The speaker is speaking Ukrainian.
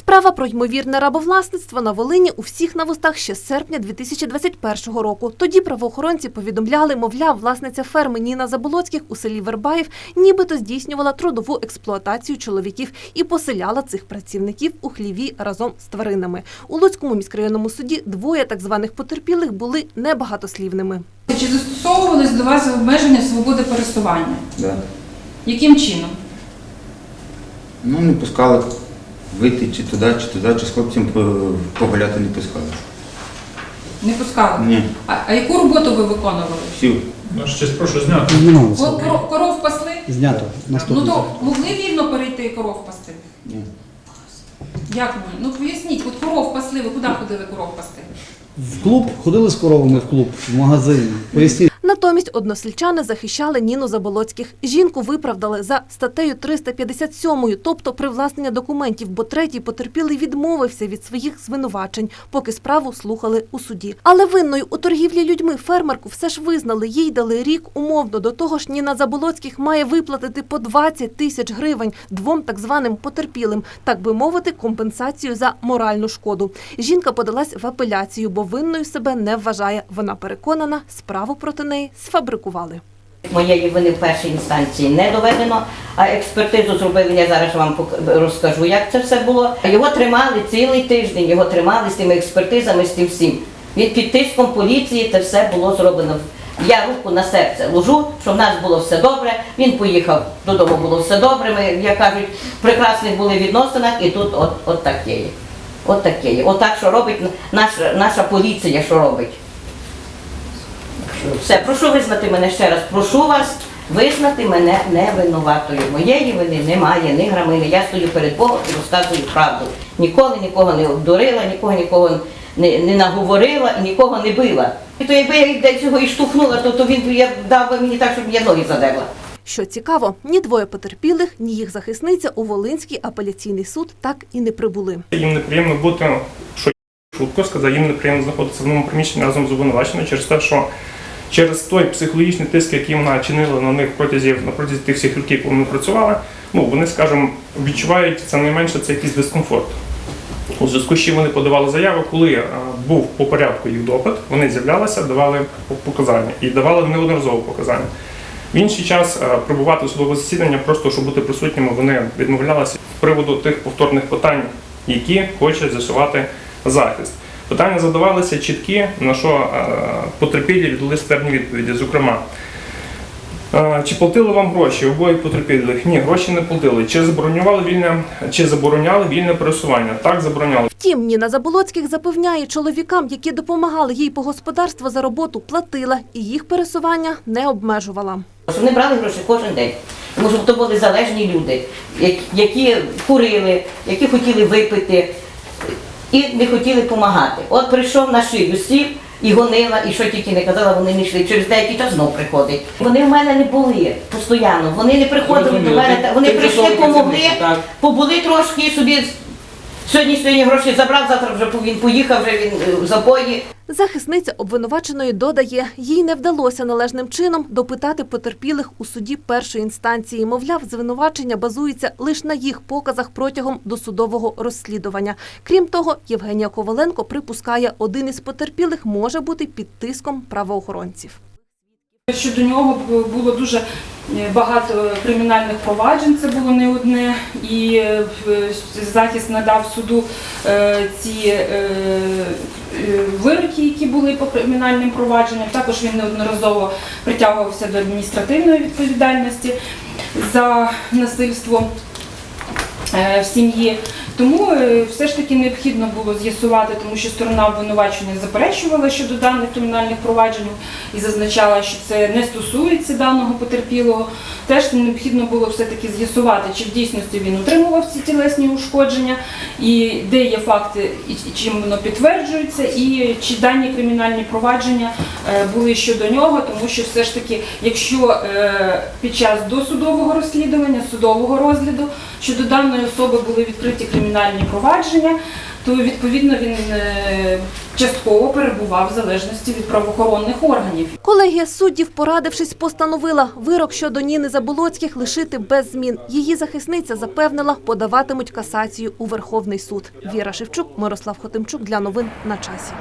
Справа про ймовірне рабовласництво на Волині у всіх на вустах ще з серпня 2021 року. Тоді правоохоронці повідомляли, мовляв, власниця ферми Ніна Заболоцьких у селі Вербаїв нібито здійснювала трудову експлуатацію чоловіків і поселяла цих працівників у хліві разом з тваринами. У Луцькому міськрайонному суді двоє так званих потерпілих були небагатослівними. Чи застосовувались до вас обмеження свободи пересування? Да. Яким чином? Ну, не пускали вийти чи туди, чи туди, чи з хлопцем по- погуляти не пускали. Не пускали? Ні, А, а яку роботу ви виконували? всю. Ну, щось прошу зняти. Знімалося. Кор- кор- коров пасли? Знято. Ну Наступне. то могли вільно перейти і коров пасти? Ні. Як ні? Ну поясніть, от коров пасли, ви куди ходили коров пасти? В клуб ходили з коровами в клуб, в магазин. Поясніть. Натомість односельчани захищали Ніну Заболоцьких. Жінку виправдали за статтею 357, тобто привласнення документів, бо третій потерпілий відмовився від своїх звинувачень, поки справу слухали у суді. Але винною у торгівлі людьми фермерку все ж визнали. Їй дали рік умовно. До того ж, Ніна Заболоцьких має виплатити по 20 тисяч гривень двом так званим потерпілим, так би мовити, компенсацію за моральну шкоду. Жінка подалась в апеляцію, бо винною себе не вважає. Вона переконана, справу проти неї сфабрикували. Моєї вини в першій інстанції не доведено, а експертизу зробили, я зараз вам розкажу, як це все було. Його тримали цілий тиждень, його тримали з тими експертизами, з тим всім. Він під тиском поліції це все було зроблено. Я руку на серце ложу, що в нас було все добре. Він поїхав додому, було все добре. Ми, як кажуть, в прекрасних були відносинах, і тут от, от таке є. От таке є. Отак, що робить наша, наша поліція, що робить. Все, прошу визнати мене ще раз. Прошу вас визнати мене невинуватою. Моєї вини немає, ні грамини. Я стою перед Богом і розказую правду. Ніколи нікого не обдурила, нікого нікого не, не наговорила і нікого не била. І то якби я десь його і штовхнула, то, то він б я дав би мені так, щоб я ноги задерла. Що цікаво, ні двоє потерпілих, ні їх захисниця у Волинський апеляційний суд так і не прибули. Їм неприємно бути, що шутко сказав, їм неприємно знаходитися в одному приміщенні разом з обвинуваченою через те, що через той психологічний тиск, який вона чинила на них протязі, на протязі тих всіх років, коли вони працювали, ну вони, скажімо, відчувають це найменше це якийсь дискомфорт. У зв'язку з чим вони подавали заяву, коли е, був по порядку їх допит, вони з'являлися, давали показання і давали неодноразово показання. В інший час е, прибувати у судове засідання, просто щоб бути присутніми, вони відмовлялися з приводу тих повторних питань, які хоче з'ясувати захист. Питання задавалися чіткі, на що е, потерпілі віддали ствердні відповіді. Зокрема, е, чи платили вам гроші обоє потерпілих? Ні, гроші не платили. Чи забороняли вільне, чи забороняли вільне пересування? Так, забороняли. Втім, Ніна Заболоцьких запевняє чоловікам, які допомагали їй по господарству за роботу, платила і їх пересування не обмежувала. Вони брали гроші кожен день. Тому що то були залежні люди, які курили, які хотіли випити і не хотіли допомагати. От прийшов на шию, сів і гонила, і що тільки не казала, вони не йшли. Через деякий час знов приходить. Вони в мене не були постійно. Вони не приходили до мене. Вони ти прийшли, працівник, помогли, так. побули трошки собі. Сьогодні сьогодні гроші забрав, завтра вже він поїхав, вже він е, в забої. Захисниця обвинуваченої додає, їй не вдалося належним чином допитати потерпілих у суді першої інстанції. Мовляв, звинувачення базується лише на їх показах протягом досудового розслідування. Крім того, Євгенія Коваленко припускає, один із потерпілих може бути під тиском правоохоронців. Щодо нього було дуже багато кримінальних проваджень, це було не одне, і е, захист надав суду е, ці е, е, вироки, які були по кримінальним провадженням. Також він неодноразово притягувався до адміністративної відповідальності за насильство е, в сім'ї. Тому е, все ж таки необхідно було з'ясувати, тому що сторона обвинувачення заперечувала щодо даних кримінальних проваджень і зазначала, що це не стосується даного потерпілого. Теж необхідно було все-таки з'ясувати, чи в дійсності він отримував ці тілесні ушкодження, і де є факти, і чим воно підтверджується, і чи дані кримінальні провадження е, були щодо нього, тому що все ж таки, якщо е, під час досудового розслідування, судового розгляду щодо даної особи були відкриті кримінальні провадження, то відповідно він е, частково перебував в залежності від правоохоронних органів. Колегія суддів, порадившись, постановила вирок щодо Ніни Заболоцьких лишити без змін. Її захисниця запевнила, подаватимуть касацію у Верховний суд. Віра Шевчук, Мирослав Хотимчук для новин на часі.